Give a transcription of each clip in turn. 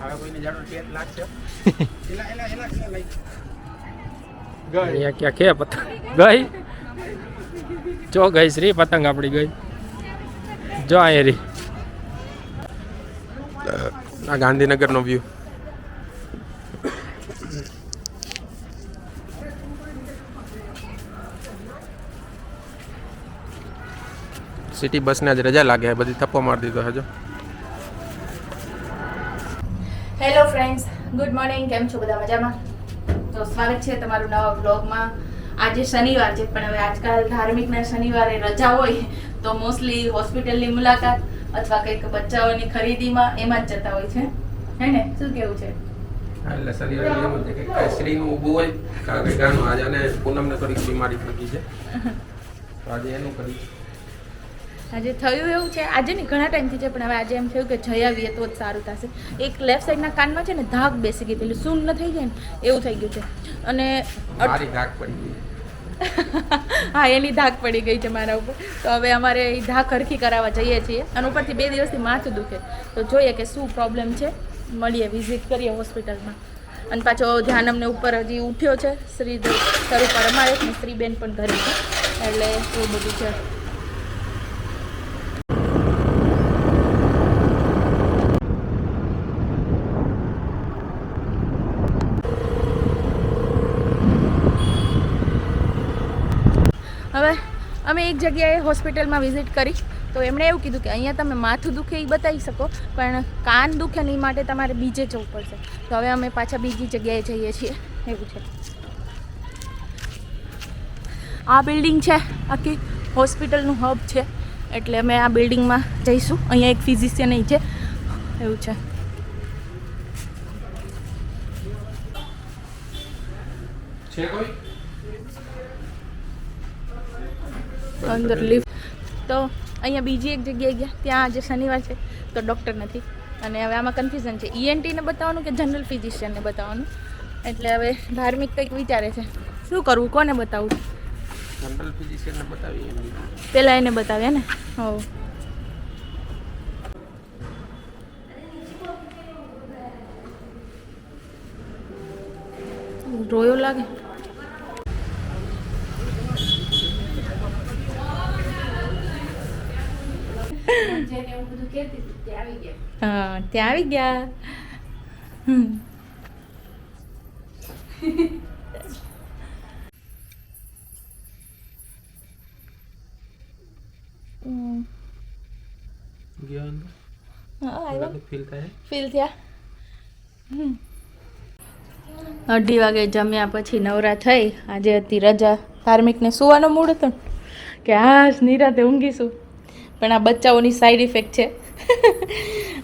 હવે કોઈને જાડો ટેટ લાગશે? એલા એલા એલા એલા લઈ અહીંયા ક્યાં કે પતંગ? ગઈ? જો ગઈ શ્રી પતંગ આપણી ગઈ. જો અહીંયા રી. આ ગાંધીનગરનો વ્યૂ સિટી બસને જ રજા લાગે બધી થપ્પો મારી દીધો હજુ હેલો ફ્રેન્ડ્સ ગુડ મોર્નિંગ કેમ છો બધા મજામાં? તો સ્વાગત છે તમારું નવા બ્લોગમાં આજે શનિવાર છે પણ હવે આજકાલ ધાર્મિકના શનિવારે રજા હોય તો મોસ્ટલી હોસ્પિટલની મુલાકાત અથવા કંઈક બચ્ચાઓની ખરીદીમાં એમાં જ જતા હોય છે. હે ને? શું કેવું છે? એટલે શરીર એમ છે કે કાંઈ ઊભું હોય કારણ કે ગાનું આજે અને પૂનમને થોડીક બીમારી પડી છે. તો આજે એનું કરી આજે થયું એવું છે આજે નહીં ઘણા ટાઈમથી છે પણ હવે આજે એમ થયું કે જઈ આવીએ તો જ સારું થશે. એક લેફ્ટ સાઈડના કાનમાં છે ને ધાક બેસી ગઈ પેલું સૂન ન થઈ જાય ને એવું થઈ ગયું છે. અને ધાક પડી ગઈ. હા એની ધાક પડી ગઈ છે મારા ઉપર. તો હવે અમારે એ ધાક હરખી કરાવવા જઈએ છીએ. અને ઉપરથી બે દિવસથી માથું દુખે. તો જોઈએ કે શું પ્રોબ્લેમ છે. મળીએ વિઝિટ કરીએ હોસ્પિટલમાં અને પાછો ધ્યાન અમને ઉપર હજી ઉઠ્યો છે. શ્રી સર ઉપર અમારે શ્રીબેન પણ ઘરે છે. એટલે એવું બધું છે હવે અમે એક જગ્યાએ હોસ્પિટલમાં વિઝિટ કરી. તો એમણે એવું કીધું કે અહીંયા તમે માથું દુખે એ બતાવી શકો, પણ કાન દુખે નહીં માટે તમારે બીજે જવું પડશે. તો હવે અમે પાછા બીજી જગ્યાએ જઈએ છીએ. એવું છે. આ બિલ્ડિંગ છે, આખી હોસ્પિટલનું હબ છે. એટલે અમે આ બિલ્ડિંગમાં જઈશું. અહીંયા એક ફિઝિશિયન છે. એવું છે. છે કોઈ? અંદર લિફ્ટ તો અહીંયા બીજી એક જગ્યાએ ગયા. ત્યાં આજે શનિવાર છે તો ડૉક્ટર નથી. અને હવે આમાં કન્ફ્યુઝન છે. ઈએનટીને બતાવવાનું કે જનરલ ફિઝિશિયનને બતાવવાનું? એટલે હવે ધાર્મિક કંઈક વિચારે છે. શું કરવું? કોને બતાવવું જનરલ ફિઝિશિયનને બતાવીએ એમની પહેલાં એને બતાવ્યા ને? હો. રોયો લાગે? હા ત્યાં આવી ગયા. હમ. હમ. હા ફીલ થયા. હમ. અઢી વાગે જમ્યા પછી નવરા થઈ. આજે હતી રજા. ધાર્મિકને સુવાનો મૂડ હતો કે હા નિરાતે ઊંઘીશું. પણ આ બચ્ચાઓની સાઈડ ઇફેક્ટ છે.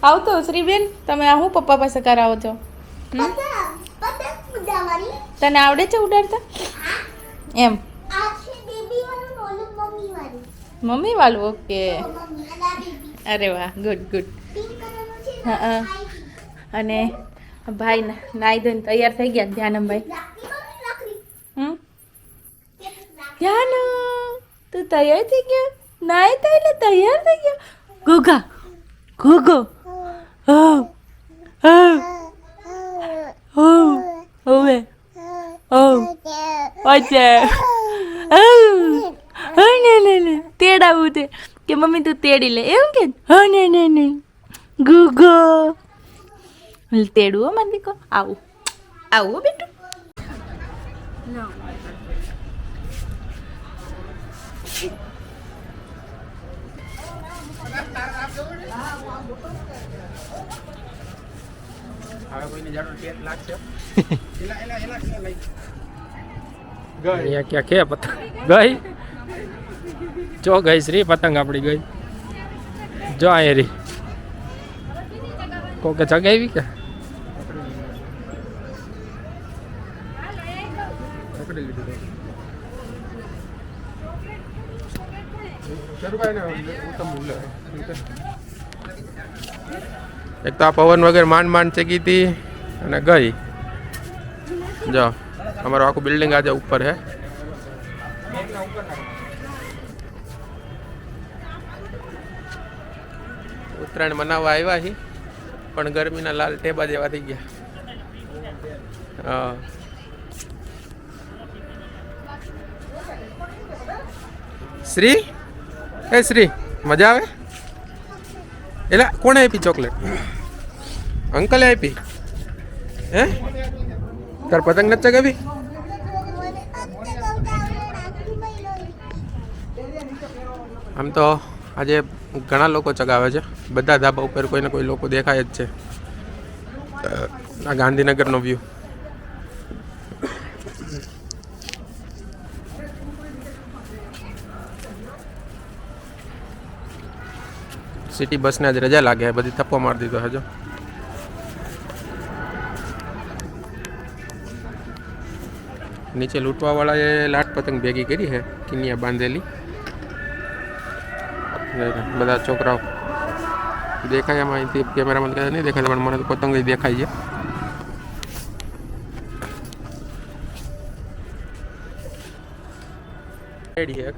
આવતો શ્રીબેન, તમે આ હું પપ્પા પાસે કરાવો છો? તને આવડે છે ઉડાડતા? એમ? મમ્મી વાળું, ઓકે. અરે વાહ ગુડ ગુડ હા અને ભાઈ નાઈ ધોઈને તૈયાર થઈ ગયા ધ્યાનમભાઈ હમ? ધ્યાન તું તૈયાર થઈ ગયો? નાઈ તો એટલે તૈયાર થઈ ગયો ગોગા ગોગો હો હો હો હવે હો અચ્છા હો ને ને ને તેડાવું તે કે મમ્મી તું તેડી લે એમ કે હો ને ને ને ગુગો તેડવું હો મારી દીકો આવું આવું હો બેટું હવે કોઈને જાડો ટેટ લાગશે. એલા એલા એલા એલા લઈ. અહીંયા ક્યાં કે પતંગ? ગઈ? જો ગઈ શ્રી પતંગ આપણી ગઈ. જો અહીંયા રી કોકે ચગાવી કે પકડી લીધું શરૂભાઈ ને ઉત્તમ ઉલ્લે એક તો આ પવન વગર માંડ માંડ ચકી હતી અને ગઈ. જો, અમારું આખું બિલ્ડિંગ આજે ઉપર હે. ઉત્તરાયણ મનાવવા આવ્યા હી, પણ ગરમીના લાલ ટેબા જેવા થઈ ગયા. હા. શ્રી? એ શ્રી? મજા આવે? એટલે કોણે આપી ચોકલેટ? અંકલે આપી. હે? તાર પતંગ નથી ચગાવી? આમ તો આજે ઘણા લોકો ચગાવે છે. બધા ધાબા ઉપર કોઈને કોઈ લોકો દેખાય જ છે. આ ગાંધીનગરનો વ્યૂ સિટી બસને આજ રજા લાગે બધી થપ્પો મારી દીધો હજો નીચે લૂંટવા વાળાએ લાટ પતંગ ભેગી કરી છે, કિનિયા બાંધેલી. બધા છોકરાઓ દેખાય એમાં અહીંથી કેમેરામાં કદાચ નહીં દેખાય, પણ મને તો પતંગ જ દેખાય છે. રેડી એક.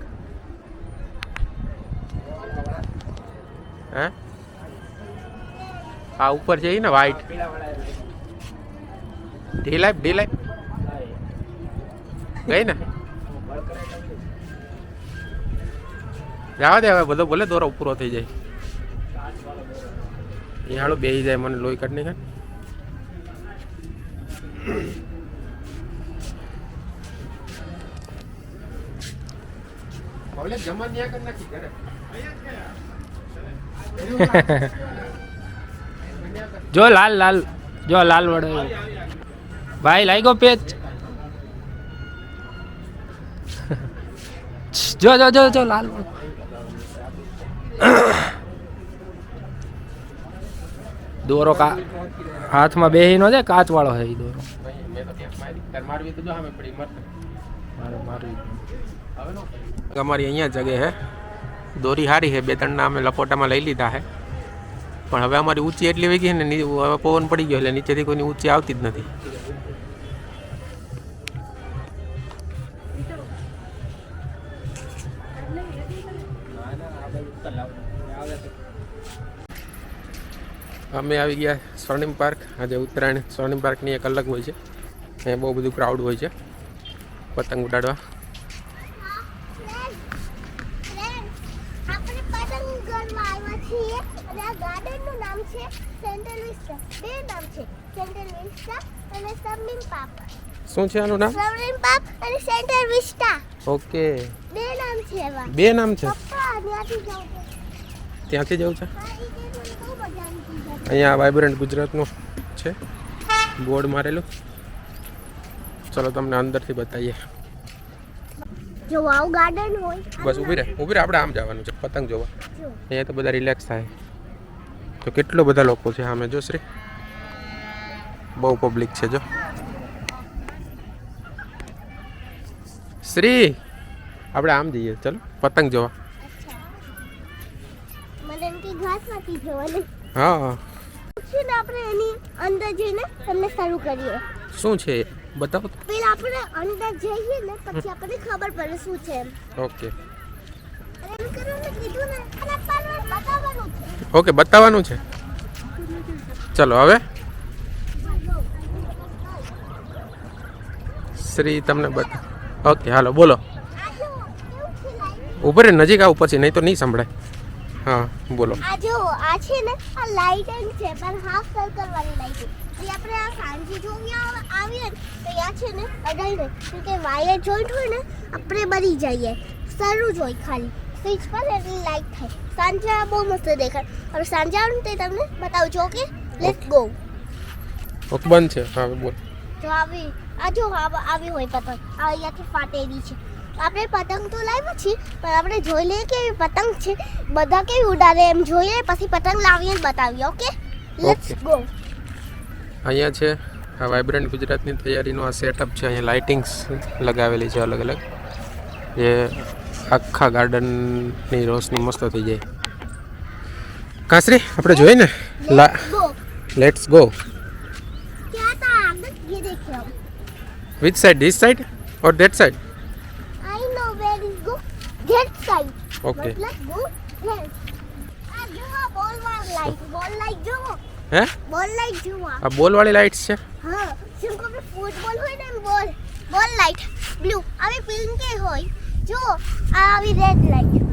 હે? આ ઉપર છે ને વ્હાઈટ ઢીલાઈ ઢીલાઈ ગઈ ને? જવા દે હવે, બધો ભલે દોરો પૂરો થઈ જાય. એ હાલો બેસી જાય, મને લોહી કાઢ નહીં જો લાલ લાલ. જો લાલ વડે. ભાઈ લાગ્યો પેચ. જો જો જો જો લાલ દોરો કા હાથમાં બેહી નો છે કાચ વાળો છે એ દોરો. અમારી અહીંયા જગ્યા હે. દોરી હારી છે, બે ત્રણના અમે લપોટામાં લઈ લીધા છે. પણ હવે અમારી ઊંચી એટલી વહી ગઈ ને હવે પવન પડી ગયો એટલે નીચેથી કોઈની ઊંચી આવતી જ નથી. અમે આવી ગયા સ્વર્ણિમ પાર્ક. આજે ઉત્તરાયણ સ્વર્ણિમ પાર્કની એક અલગ હોય છે. અહીંયા બહુ બધું ક્રાઉડ હોય છે. પતંગ ઉડાડવા આપણે પતંગ ઉગાડવા આવ્યા છીએ અને આ ગાર્ડનનું નામ છે સેન્ટ્રલ વિસ્ટા બે નામ છે સેન્ટ્રલ વિસ્ટા અને સબમિન પાર્ક શું છે આનું નામ? સબમિન પાર્ક અને સેન્ટર વિસ્ટા ઓકે. બે નામ છે એવા. બે નામ છે? ત્યાંથી જવું છે? અહીંયા વાઇબ્રન્ટ ગુજરાતનું છે. બોર્ડ મારેલું. ચલો તમને અંદરથી બતાવીએ. જો આવું ગાર્ડન હોય બસ ઊભી રહે ઊભી રહે. આપણે આમ જવાનું છે. પતંગ જોવા. અહીંયા તો બધા રિલેક્સ થાય. તો કેટલો બધા લોકો છે સામે જો શ્રી? બહુ પબ્લિક છે જો. શ્રી આપણે આમ જઈએ. ચલો પતંગ જોવા. હા. આપણે એની અંદર જઈને તમને શરૂ કરીએ. શું છે? બતાવો. પેલા આપણે અંદર જઈએ ને પછી આપણને ખબર પડે શું છે ઓકે. ઓકે બતાવવાનું છે. ચલો હવે? શ્રી તમને બતા ઓકે હાલો બોલો. જો છે લાઈટ ઉપર નજીક આવું પછી નહીં તો નહીં સંભળાય. હા બોલો. આ જો આ છે ને આ લાઇટિંગ છે પણ હાફ સર્કલ વાળી લાઇટિંગ એ આપણે આ સાંજે જોવી આવીએ તો આ છે ને અડાઈ કે વાયર જોઈન્ટ હોય ને આપણે બળી જઈએ. સારું જ હોય ખાલી. સ્વિચ પર એટલે લાઇટ થાય. સાંજે આ બહુ મસ્ત દેખાય. હવે સાંજે આવું તે તમને બતાવજો ઓકે લેટ્સ ગો ઓકે. બંધ છે. હા બોલ. તો આવી. આ જો આવી હોય પતંગ. આ અહીંયાથી ફાટેલી છે. આપણે પતંગ તો લાવ્યા છીએ પણ આપણે જોઈ લઈએ કે પતંગ છે. બધા કેવી ઉડાડે એમ જોઈએ પછી પતંગ લાવીએ બતાવીએ ઓકે? લેટ્સ ગો અહીંયા છે આ વાઇબ્રન્ટ ગુજરાતની તૈયારીનો આ સેટઅપ છે. અહીંયા લાઇટિંગ્સ લગાવેલી છે અલગ અલગ જે આખા ગાર્ડનની રોશની મસ્ત થઈ જાય. કાસરી આપણે જોઈએ ને? Let's go Which side? This side or that side? I know where to go. That side. Okay. Let's go there. I do a ball light. Ball light draw. Huh? Ball light draw. A ah, ball wall light, sir. Huh. So go be football hoy then ball. Ball light. Blue. Are blue. Chayo chhe na red light.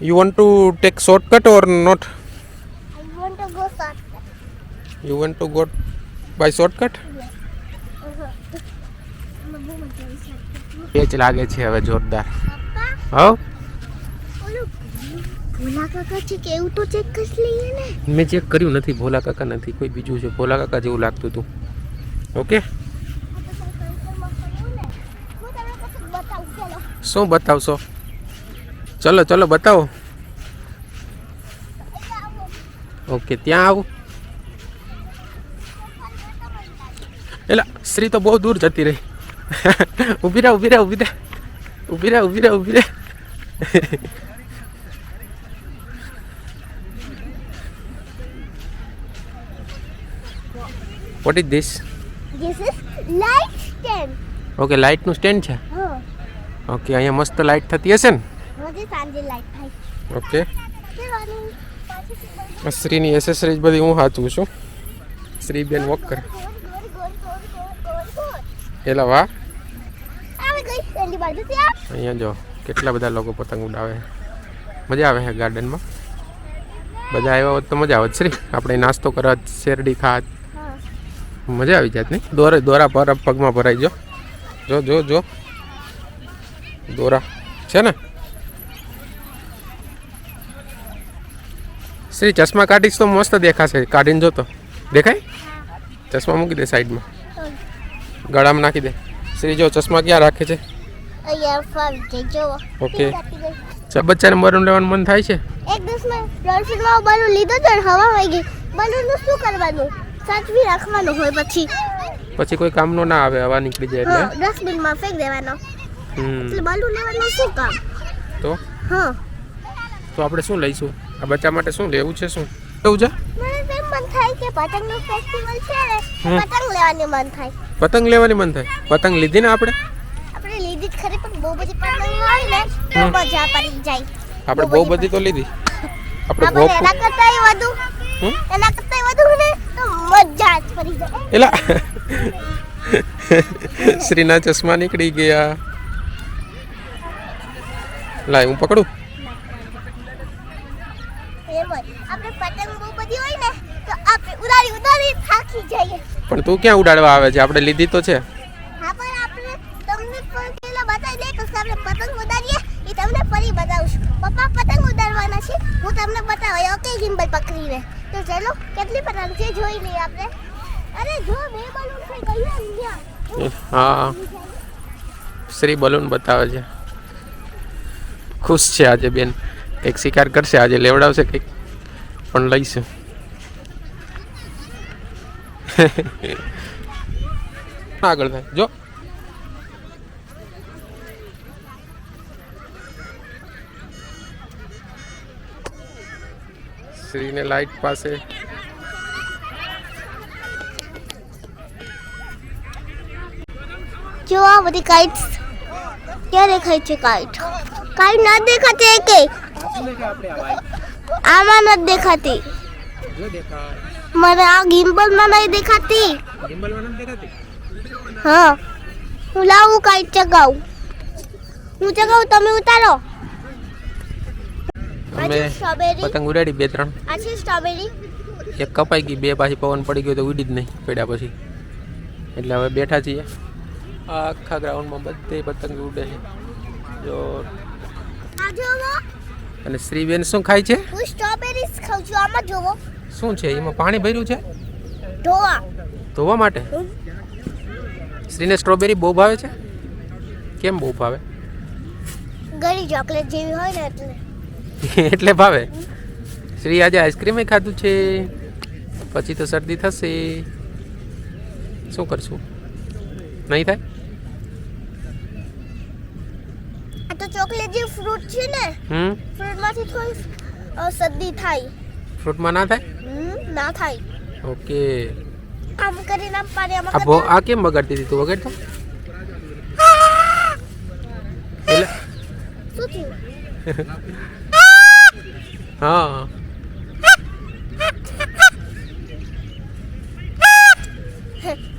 You want to take shortcut or not? Short you to to by by shortcut એ જ લાગે છે હવે જોરદાર. પપ્પા હવ ભોલા કાકા છે કે એવું તો ચેક કરી લઈએ ને? મેં ચેક કર્યું નથી ભોલા કાકા નથી કોઈ બીજું છે? ભોલા કાકા જેવું લાગતું હતું. ઓકે? શું બતાવશો? ચલો ચલો બતાવો. ઓકે ત્યાં આવું. એલા સ્ત્રી તો બહુ દૂર જતી રહી. ઊભી રહે ઊભી રહે ઊભી રહે. ઊભી રહે ઊભી રહે ઊભી રહે. What is this this is light stand okay લાઇટનું stand છે? ઓકે અહીંયા મસ્ત લાઇટ થતી હશે ને? સાંજે લાઈટ થાય. ઓકે શ્રીની એસેસરીઝ બધી હું સાચું છું. શ્રી બેન વોક કરે ગોળ ગોળ ગોળ ગોળ ગોળ ગોળ ગોળ એલા વાહ આવી ગઈ એની બાજુથી આ અહીંયા જો કેટલા બધા લોકો પતંગ ઉડાવે. છે. મજા આવે છે ગાર્ડનમાં? બધા આવ્યા હોત તો મજા આવે શ્રી. આપણે નાસ્તો કરવા શેરડી ખાત. હા. મજા આવી જાત નહીં દોરા દોરા પર પગમાં ભરાઈ જો. જો જો જો. દોરા. છે ને? શ્રી ચશ્મા કાઢીશ તો મસ્ત દેખાશે. કાઢીને જોતો. દેખાય? ચશ્મા મૂકી દે સાઈડમાં. ગળામાં નાખી દે. શ્રી જો ચશ્મા ક્યાં રાખે છે? ઓકે. ચા બચ્ચાને બલૂન લેવાનું મન થાય છે? એક દિવસમાં ડોલ્ફિનમાં બલૂન લીધો તો હવા વહી ગઈ. બલૂનનું શું કરવાનું? સાચવી રાખવાનું હોય પછી. પછી કોઈ કામનો ના આવે હવા નીકળી જાય એટલે? ડસ્ટબિનમાં ફેંક દેવાનો. એટલે બલૂન લેવાનું શું કામ? તો? હા. તો આપણે શું લઈશું? આ બચ્ચા માટે શું લેવું છે શું? લેવું છે મને થાય કે પતંગનું ફેસ્ટિવલ છે ને પતંગ લેવાની મન થાય. પતંગ લેવાની મન થાય? પતંગ લીધી ને આપણે? આપણે લીધી જ ખરી પણ બહુ બધી પતંગ હોય ને તો મજા પડી જાય. આપણે બહુ બધી તો લીધી. આપણે બહુ એના કરતાંય વધુ? એના કરતાંય વધુ ને તો મજા જ પડી જાય. એલા. શ્રીના ચશ્મા નીકળી ગયા. લાય હું પકડું? એમ હોય આપણે પતંગ બહુ બધી હોય ને તો આપણે ઉડાડી ઉડાડી થાકી જઈએ. પણ તું ક્યાં ઉડાડવા આવે છે? આપણે લીધી તો છે. હા પણ આપણે તમને પણ પેલા બતાવી દે કે આપણે પતંગ ઉડાડીએ એ તમને ફરી બતાવશું. પપ્પા પતંગ ઉડાડવાના છે હું તમને બતાવું. ઓકે ગિમ્બલ પકડીને. તો ચલો કેટલી પતંગ છે જોઈ લઈએ આપણે. અરે જો બે બલૂન છે ગયું હા. શ્રી બલૂન બતાવે છે. ખુશ છે આજે બેન. કંઈક શિકાર કરશે. આજે લેવડાવશે કંઈક પણ લઈશું. આગળ થાય. જો. શ્રીને લાઈટ પાસે. જો આ બધી કાઇટ્સ ક્યાં દેખાય છે કાઇટ કાઇટ ના દેખાતી કે આમાં નથી દેખાતી. મને આ ગિમ્બલમાં નહીં દેખાતી. ગિમ્બલમાં નથી દેખાતી હા. હું લાવું કઈ ચગાવું. હું ચગાવું તમે ઉતારો. અમે પતંગ ઉડાડી બે ત્રણ. આ છે સ્ટ્રોબેરી એક કપાઈ ગઈ બે પાછી પવન પડી ગયો તો ઉડી જ નહીં પડ્યા પછી. એટલે હવે બેઠા છીએ. આખા ગ્રાઉન્ડમાં બધે પતંગ ઉડે છે. જો અને શ્રીબેન શું ખાય છે? હું સ્ટ્રોબેરીઝ ખાઉં છું. આમાં જોવો. શું છે? એમાં પાણી ભર્યું છે? ધોવા. ધોવા માટે? શ્રીને સ્ટ્રોબેરી બહુ ભાવે છે? કેમ બહુ ભાવે? ગળી ચોકલેટ જેવી હોય ને એટલે. એટલે ભાવે? શ્રી આજે આઈસ્ક્રીમ ખાધું છે. પછી તો શરદી થશે. શું કરશું? નહીં થાય આ તો ચોકલેટ જે ફ્રૂટ છે ને હમ? ફ્રૂટમાંથી થોડી સદી થાય. ફ્રૂટમાં ના થાય? ના થાય. ઓકે. આમ કરીને આમ પાણી આમ આ ભો આ કેમ બગાડતી હતી તું વગાડ તો શું થયું? હા.